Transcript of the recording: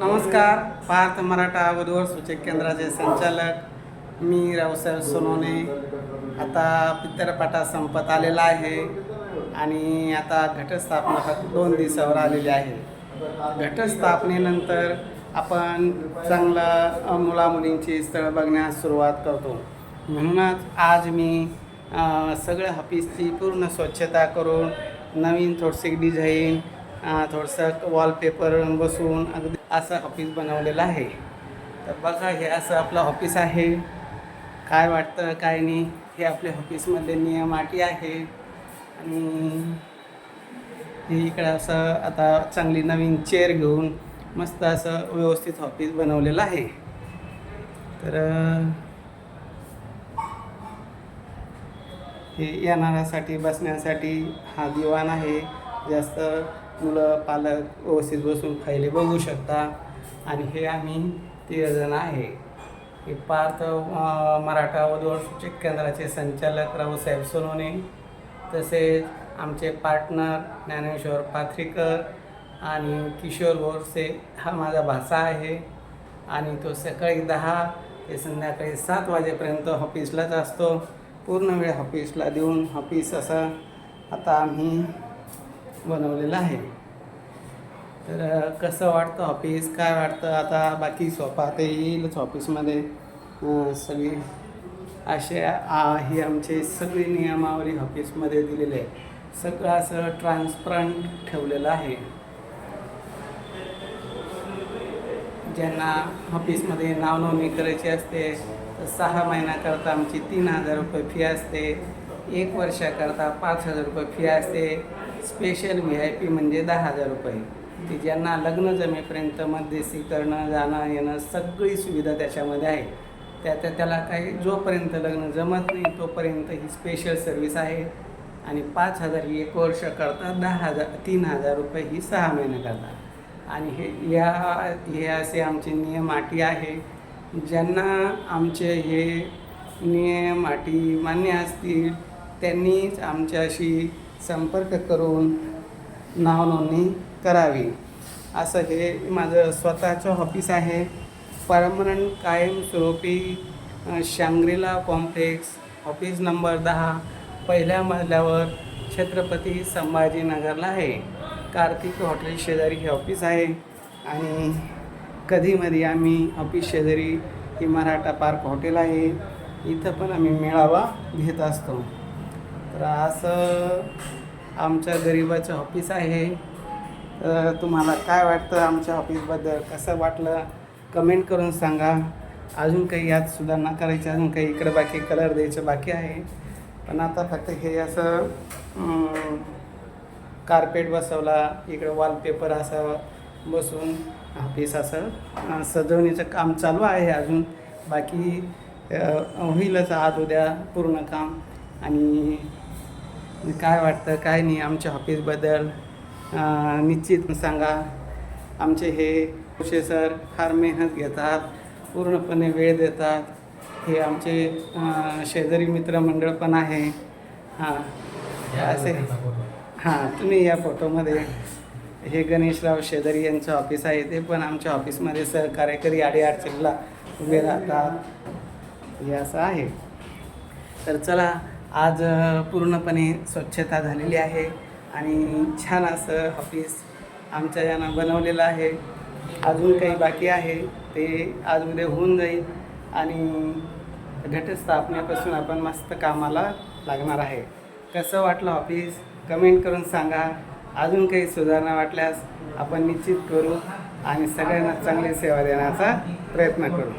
नमस्कार भारत मराठा वधूवर सूचक केंद्राचे संचालक मी रावसाहेब सोनवणे. आता पित्तरपाटा संपत आलेला आहे आणि आता घटस्थापना फक्त दोन दिवसावर आलेली आहे. घटस्थापनेनंतर आपण चांगलं मुलामुलींची स्थळं बघण्यास सुरुवात करतो. म्हणूनच आज मी सगळ्या ऑफिसची पूर्ण स्वच्छता करून नवीन थोडीशी डिझाईन थोडंसं वॉलपेपर बसवून अगदी असं ऑफिस बनवलेलं आहे. तर बघा हे असं आपलं ऑफिस आहे. काय वाटतं काय नाही हे आपल्या ऑफिसमध्ये नियम अटी आहे. आणि हे इकडं असं आता चांगली नवीन चेअर घेऊन मस्त असं व्यवस्थित ऑफिस बनवलेलं आहे. तर हे येणाऱ्यासाठी बसण्यासाठी हा दिवाण आहे. जास्त मुलं पालक व्यवस्थित बसून खायले बघू शकता. आणि हे आम्ही तिघजण आहे. हे पार्थ मराठा वधूवर सूचक केंद्राचे संचालक रावसाहेब सोनवणे. तसेच आमचे पार्टनर ज्ञानेश्वर पाथरीकर आणि किशोर गोरसे हा माझा भाचा आहे. आणि तो सकाळी दहा ते संध्याकाळी सात वाजेपर्यंत ऑफिसलाच असतो. पूर्ण वेळ ऑफिसला देऊन ऑफिस असं आता आम्ही बनवलेलं आहे. तर कसं वाटतं ऑफिस काय वाटतं? आता बाकी सोपा ते येईलच ऑफिसमध्ये सगळी असे हे ही आमचे सगळी नियमावली ऑफिसमध्ये दिलेले आहे सगळं असं ट्रान्सपरंट ठेवलेलं आहे. ज्यांना ऑफिसमध्ये नावनोंदणी करायची असते तर सहा महिन्याकरता आमची तीन हजार रुपये फी असते. एक वर्षाकरता पाच हजार रुपये फी असते. स्पेशल व्ही आय पी म्हणजे दहा हजार रुपये. की ज्यांना लग्न जमेपर्यंत मध्यस्थी करणं जाणं येणं सगळी सुविधा त्याच्यामध्ये आहे. त्या त्या त्याला काही जोपर्यंत लग्न जमत नाही तोपर्यंत ही स्पेशल सर्विस आहे. आणि पाच हजार ही एक वर्ष करता दहा हजार तीन हजार रुपये ही सहा महिने करता आणि हे या हे असे आमचे नियम अटी आहे. ज्यांना आमचे हे नियम अटी मान्य असतील त्यांनीच आमच्याशी संपर्क करून नाव नोंदणी करावी. असं हे माझं स्वतःचं ऑफिस आहे. परमनंट कायमस्वरूपी शांग्रीला कॉम्प्लेक्स ऑफिस नंबर दहा पहिल्या मजल्यावर छत्रपती संभाजीनगरला आहे. कार्तिक हॉटेल शेजारी हे ऑफिस आहे. आणि कधीमधी आम्ही ऑफिस शेजारी ही मराठा पार्क हॉटेल आहे. इथं पण आम्ही मेळावा घेत असतो. तर असं आमच्या गरिबाचं ऑफिस आहे. तुम्हाला काय वाटतं आमच्या ऑफिसबद्दल? कसं वाटलं? कमेंट करून सांगा. अजून काही यात सुधारणा करायची अजून काही इकडं बाकी कलर द्यायचं बाकी आहे. पण आता फक्त हे असं कार्पेट बसवला इकडं वॉलपेपर असं बसून ऑफिस असं सजवण्याचं काम चालू आहे अजून. बाकी होईलच आज उद्या पूर्ण काम. आणि काय वाटतं काय नाही आमच्या ऑफिसबद्दल निश्चित सांगा. आमचे हे कुशे सर फार मेहनत घेतात पूर्णपणे वेळ देतात. हे आमचे शेजारी मित्रमंडळ पण आहे. हां. असे. हां तुम्ही या फोटोमध्ये हे गणेशराव शेजारी यांचं ऑफिस आहे. ते पण आमच्या ऑफिसमध्ये सहकार्यकरी अडीअडचणीला उभे राहतात. हे असं आहे. तर चला आज पूर्णपणे स्वच्छता झालेली आहे. आणि छान असं ऑफिस आमच्या यानं बनवलेलं आहे. अजून काही बाकी आहे ते आज उद्या होऊन जाईल आणि घटस्थापनेपासून आपण मस्त कामाला लागणार आहे. कसं वाटलं ऑफिस कमेंट करून सांगा. अजून काही सुधारणा वाटल्यास आपण निश्चित करू आणि सगळ्यांना चांगली सेवा देण्याचा प्रयत्न करू.